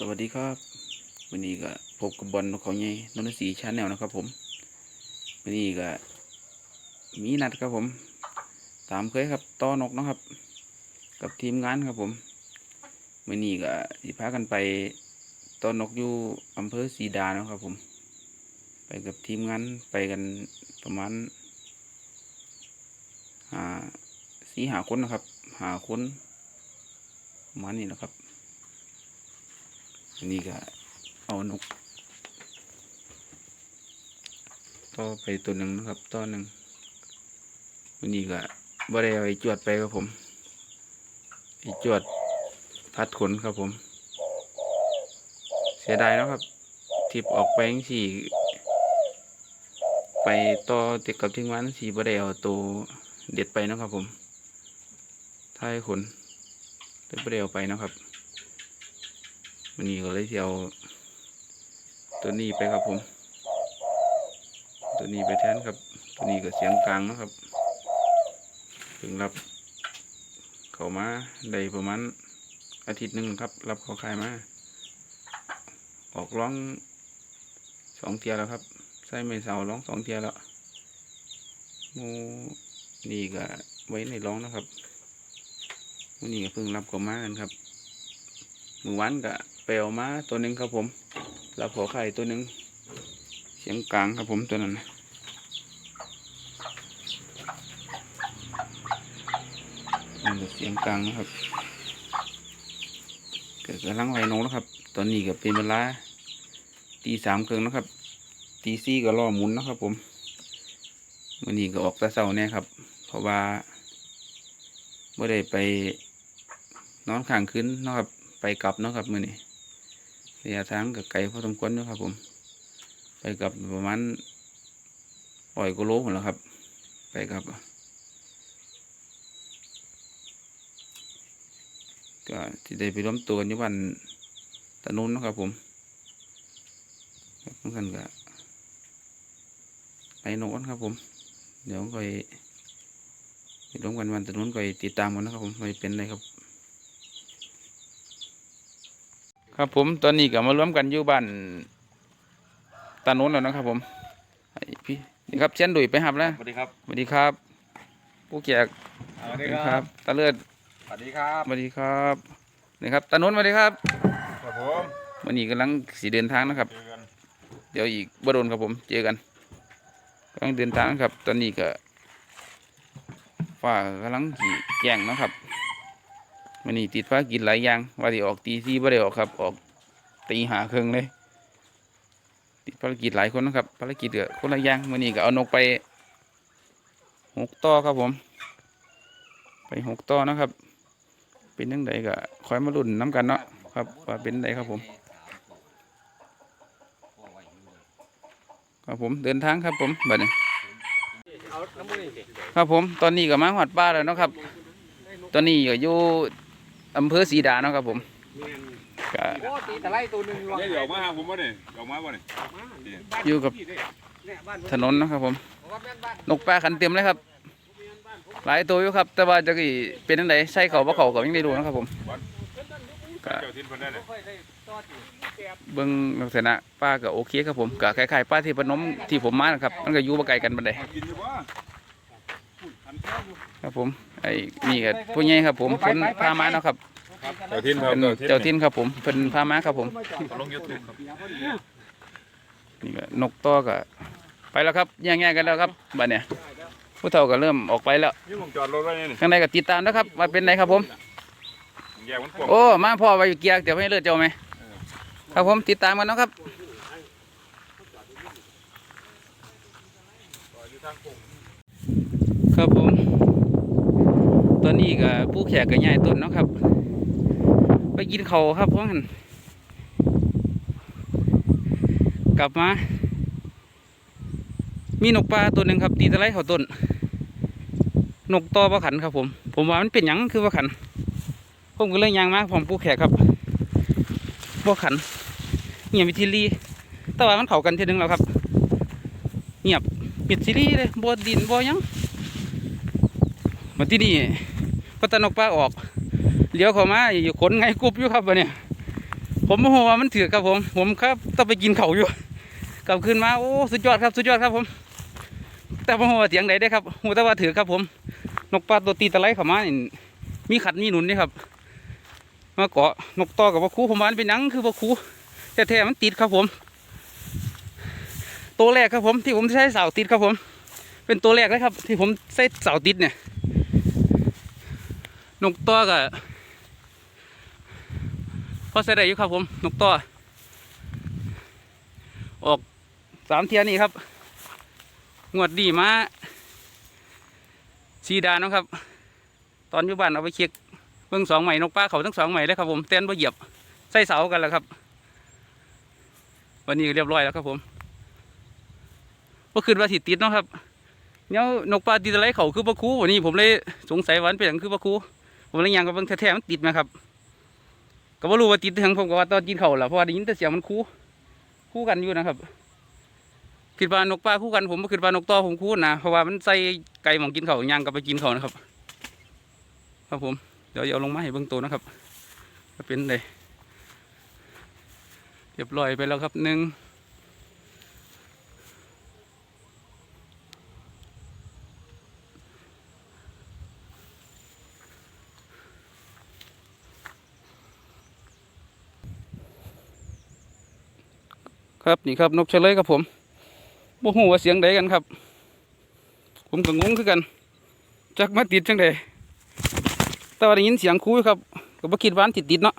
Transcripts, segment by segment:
สวัสดีครับ วันนี้ก็พบกับบอลนกเขาใหญ่นนทศรีชาแนลนะครับ ผม วันนี้ก็มีนัดครับผม ตามเคยครับต้อนกนะครับ กับทีมงานครับผมวันนี้ก็สิพากันไปต้อนกอยู่อำเภอศรีดาเนาะครับ ผม ไปกับทีมงานไปกันประมาณหาสีหาคนนะครับ หาคนประมาณนี้นะครับ อันนี้ก็เอานกต่อไปตัวหนึ่งนะครับต่อหนึ่งวันนี้ก็บ่ได้เอาไอจวดไปครับผมไอจวดพัดขนครับผม เสียดายนะครับทิปออกไปงสี่ไปต่อติดกับทีมงานสี่บ่ได้เอาตัวเด็ดไปนะครับผมท้ายขนเลยบ่ได้เอาไปนะครับ วันนี้ก็เลยสิเอาตัวนี้ไปครับผม ตัวนี้ไปแทนครับ ตัวนี้ก็เสียงกลางนะครับ ถึงรับ เขามาได้ประมาณอาทิตย์หนึ่งครับ รับเขาขายมา ออกร้องสองเทียแล้วครับใส่ไม่เสาร้องสองเทียแล้วมูนี่ก็ไว้ในร้องนะครับวันนี้ก็เพิ่งรับเขามากันครับ มือวันก็ไปเอามาตัวหนึ่งครับผมรับขอไข่ตัวหนึ่งเสียงกลางครับผมตัวนั้นนี่เสียงกลางนะครับเกิดกำลังไหลนกนะครับ ตอนนี้ก็เป็นเวลาตีสามครึ่งนะครับตีสี่ก็รอหมุนนะครับ ผมวันนี้ก็ออกตะเสาแน่ครับ เพราะว่าไม่ได้ไปนอนข้างคืนนะครับ ไปกลับเนาะครับมือนี้ระยะทางกับไกลพอสมควรเนาะครับผม ไปกลับประมาณร้อยกิโลหมดแล้วครับ ไปกลับก็ที่ได้ไปร่วมตัวกันอยู่วันตะนุนเนาะครับผมครับกันก็ไปโน่นครับผม เดี๋ยวคอยไปร่วมกันวันตะนุนค่อยติดตามกันนะครับผมว่เป็นอะไรครับ ครับผมตอนนี้ก็มารวมกันอยู่บ้านตาโน้นแล้วนะครับ ผมไอ้พี่นี่ครับเช่นดุยไปหับแล้วสวัสดีครับสวัสดีครับ ผู้เกียกสวัสดีครับตาเลือดสวัสดีครับสวัสดีครับนี่ครับตาโน้นสวัสดีครับครับผมวันนี้กำลังสีเดินทางนะครับเจอกันเดี๋ยวอีกบ่โดนครับผม เจอกันกำลังเดินทางครับ ตอนนี้ก็ฟ้ากำลังขี่แจ้งเนาะครับ วันนี้ติดภารกิจหลายอย่างว่าที่ออกตีสี่บ่ได้ออกครับ ออกตีหาครึ่งเลย ติดภารกิจหลายคนนะครับภารกิจเกือคนละอย่างวันนี้ก็เอานกไปหกต่อครับผม ไปหกต่อนะครับ เป็นยังไงก็คอยมาลุ้นน้ำกันเนาะครับว่าเป็นไงครับผม ครับผมเดินทางครับผมบัดนี้ครับผมตอนนี้ก็มาหอดป้าแล้วนะครับ ตอนนี้ก็อยู่ อำเภอศรีดาเนาะครับผมก็โอ้ตีตะไลตัวหนึ่งวางเนี่ยเดี๋ยวมาหาผมบ่เนี่ยเดี๋ยวมาบ่เนี่ยอยู่กับเนี่ยบ้านถนนเนาะครับผมผมว่าแม่นบ้านนกปลาขันเต็มเลยครับ หลายตัวอยู่ครับ แต่ว่าจะกี่เป็นยังไงใช่เขาบ่เขาก็ยังได้ดูนะครับผมก็เจ้าทินเพิ่นได้เลยค่อยได้ต่ออยู่แกบเบิ่งลักษณะป้าก็โอเคครับผมก็คล้ายๆป้าที่พนมที่ผมมานะครับ มันก็อยู่บ่ไกลกันบันไดกินอยู่บ่ทันเช้าอยู่ครับผม ไอ้นี่ก็ผู้ใหญ่ครับ ผมเพิ่นพามาเนาะครับเจ้าทินครับเป็นเจ้าทินครับผมเพิ่นพามาครับผมลง YouTube ครับนี่ก็นกต่อก็ไปแล้วครับแย่งๆกันแล้วครับบัดเนี่ยผู้เฒ่าก็เริ่มออกไปแล้วนี่ผมจอดรถไว้นี่ข้างในก็ติดตามนะครับว่าเป็นไรครับผมแยกมันกว้างโอ้มาพ่อไปเกียร์เดี๋ยวให้เลือดเจ้าไหมครับผมติดตามกันเนาะครับครับผม ตอนนี้ก็ผู้แขกก็ย้ายต้นเนาะครับ ไปกินเขาครับพ่อมันกลับมา มีนกปลาตัวหนึ่งครับ ตีตะไลเขาต้น นกตอประขันครับผม ผมว่ามันเป็นหยังคือประขัน ผมก็เลยยางมากผมผู้แขกครับบ่ขันเงียบมิทิลีแต่ว่ามันเขากันทีนึงแล้วครับ เงียบมิดซิลีเลยบ่ดินบ่หยังมาที่นี่ พัตนกปลาออกเลี้ยวเข้ามาอยู่ขนไงกรุบอยู่ครับวะเนี่ยผมโมโหว่ามันถือครับผม ผมครับต้องไปกินเขาอยู่กลับคืนมาโอ้สุดยอดครับสุดยอดครับผม แต่โมโหว่าเสียงไหนได้ครับหูแต่ว่าถือครับผม นกปลาตัวตีตะไลเข้ามานี่มีขัดมีหนุนนี่ครับ มาเกาะนกต่อกับว่าคูผมว่ามันเป็นนังคือว่าคูแต่แท้ๆมันติดครับผม ตัวแรกครับผมที่ผมใช้เสาติดครับผม เป็นตัวแรกเลยครับ ที่ผมใช้เสาติดเนี่ย นกต่อกับพอใส่ได้อยู่ครับผม นกต่อ ออกสามเทียนี่ครับ งวดดีมาสีดานะครับ ตอนอยู่บ้านเอาไปเช็คเบิ่งสองใหม่นกป้าเขาทั้งสองใหม่เลยครับผมเต้นบ่เหยียบใส่เสากันแล้วครับ วันนี้เรียบร้อยแล้วครับผมก็คืนว่าสิติดเนาะครับเนี่ยนกปลาติดอะไรเขาคือปลาคูวันนี้ผมเลยสงสัยวันเป็นอย่างคือปลาคู ผมเลยยังกับเบิ่งแท้ๆมันติดไหมครับก็บ่รู้ว่าติดถึงผมก็ว่าตอนกินเขาแหละเพราะว่าได้ยินแต่เสียงมันคู่คู่กันอยู่นะครับคิดว่านกปลาคู่กันผมบ่คิดว่านกต่อผมคู่นะเพราะว่ามันใส่ไก่หมองกินเขาวยางกับไปกินเขานะครับ ครับผมเดี๋ยวเอาลงมาให้เบิ่งตัวนะครับจะเป็นเลยเรียบร้อยไปแล้วครับหนึ่ง ครับนี่ครับนกเฉลยครับผมบ่ฮู้ว่าเสียงใดกันครับ ผมก็งงคือกัน จักมาติดจังใดแต่ว่าได้ยินเสียงคู่ครับก็บ่คิดว่านติดติดเนาะ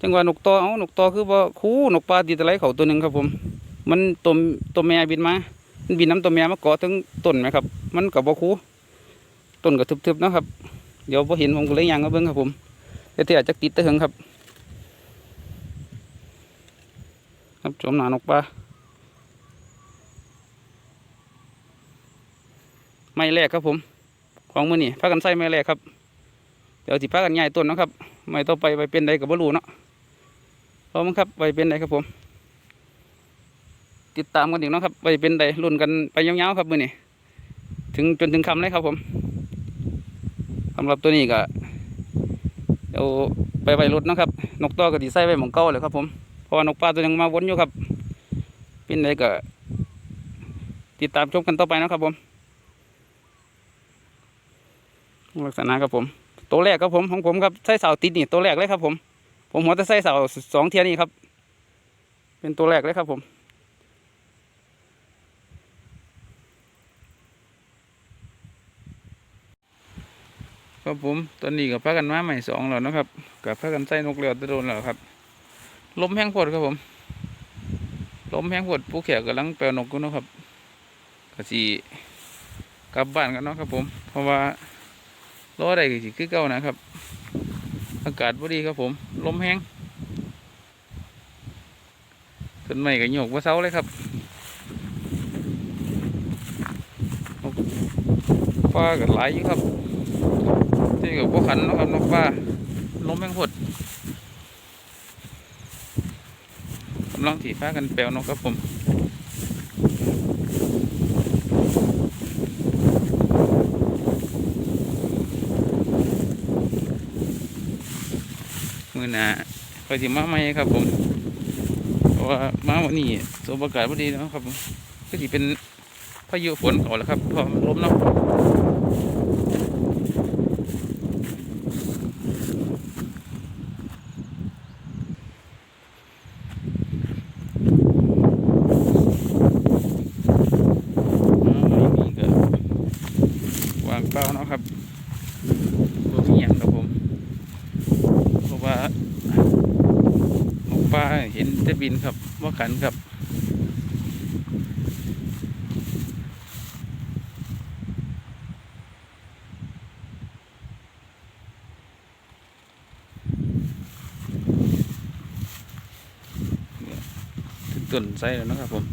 จังว่านกตอเอานกตอคือบ่คูนกปลาติดอะไรเขาตัวหนึ่งครับผม มันตัวตัวแม่บินมามันบินน้ำตัวแม่มาเกาะถึงต้นไหมครับ มันกับบ่คูต้นก็ทึบๆเนาะครับ เดี๋ยวพอเห็นผมก็เลยยังมาเบิ่งครับผมแต่ที่อาจจะติดตะหึงครับ ครับชมหนานกปลาไม่แรกครับผม ของมือนี่พากันใส่ไม้แรกครับ เดี๋ยวสิพากันย้ายต้นนะครับไม่ต้องไปไปเป็นใดกับบรูเนาะพร้อมครับไปเป็นใดครับผม ติดตามกันอีกนะครับไปเป็นใดรุ่นกันไปยาวๆครับมือนี่ถึงจนถึงคำเลยครับผมสำหรับตัวนี้ก็เดี๋ยวไปไปรถนะครับ นกตัวก็ดีใส่ไว้หมองเก้าเลยครับผม พราะว่านกปลาตัวหนึ่งมาวนอยู่ครับ เป็นใดก็ติดตามชมกันต่อไปนะครับผม ลักษณะครับผม ตัวแรกครับผมของผมครับใส่เสาติดนี่ตัวแรกเลยครับผม ผมหัวจะใส่เสาสองเทียนี่ครับ เป็นตัวแรกเลยครับผมครับผมตอนนี้กับพากันมาใหม่สองแล้วนะครับกับพากันใส่นกเรือตะโดนแล้วครับ ลมแห้งพดครับผมลมแห้งพดผู้แขกกำลังแปลนกกันนะครับกะสีกลับบ้านกันเนาะครับผม เพราะว่ารอได้ก็สิคือเก่านะครับ อากาศพอดีครับผมลมแห้งต้นไม้ก็โยกว่าเสาเลยครับนกปลาก็หลายอยู่ครับที่กับพวกขันนะครับนกปลาลมแห้งพด ลังถีฟ้ากันแปลวนกครับผมมือหนาคอยสิมาใหม่ครับผมเพราะว่ามาวันนี้สภาพอากาศพอดีนะครับผมก็สิเป็นพายุฝนก่าแล้วครับพอมันลมเนาะอ๋อไม่มีก็วางเป้าเนาะครับตัวมีอย่างครับผม เพราะว่านกปลาเห็นแต่ บินครับว่าขันครับต้นไส้แล้วนะครับผม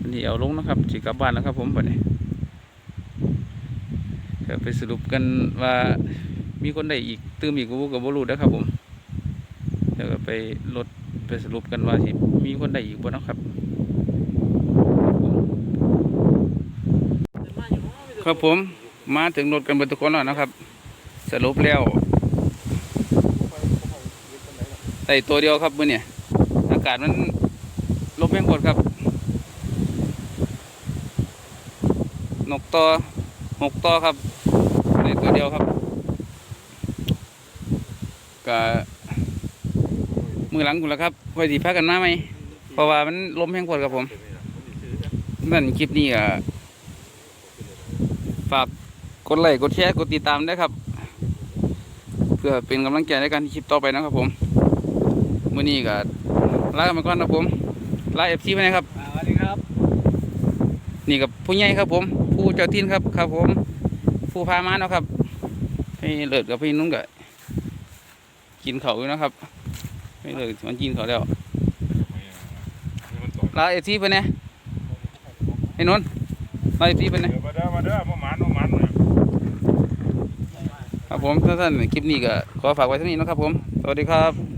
อันนี้เอาลงนะครับจีกลับบ้านแล้วครับผมบัดนี้ก็ไปสรุปกันว่ามีคนได้อีกตื้มอีกกูกับบรูนะครับผมเดี๋ยวก็ไปลด ไปสรุปกันว่าสิมีคนได้อีกบ่นาะครับ ครับผมมาถึงรถกันเบนทุกคนแล้วนะครับ สรุปแล้วไได้ตัวเดียวครับมื้อเนี่ยอากาศมันลมแรงกดครับ นกต่อหกต่อครับได้ตัวเดียวครับก็ มือหลังคุณละครับไว้สิพากันมาไหมเพราะว่ามันลมแรงกดครับผมนั่นคลิปนี้ก็ฝากกดไลค์กดแชร์กดติดตามด้วยครับ เพื่อเป็นกำลังใจในการที่คลิปต่อไปนะครับผมมื้อนี้ก็ลากันไปก่อนนะครับผมลาเอฟซีไปนะครับอ่าสวัสดีครับ นี่กับผู้ใหญ่ครับ ผม ผู้เจ้าทินครับครับ ผม ผู้พามาเนาะครับพี่เลิศกับพี่นุ่งก็กินเขาวอยู่นะครับ พี่เลิศมันกินเขาวแล้วลาเอฟซีไปเนี่ยไอ้นนท์ลาเอฟซีไปเนี่ยเดี๋ยวมาเด้อมาเด้อมาหมานมาหมานเนี่ยครับผมท่านๆคลิปนี้ก็ขอฝากไว้เท่านี้เนาะครับผม สวัสดีครับ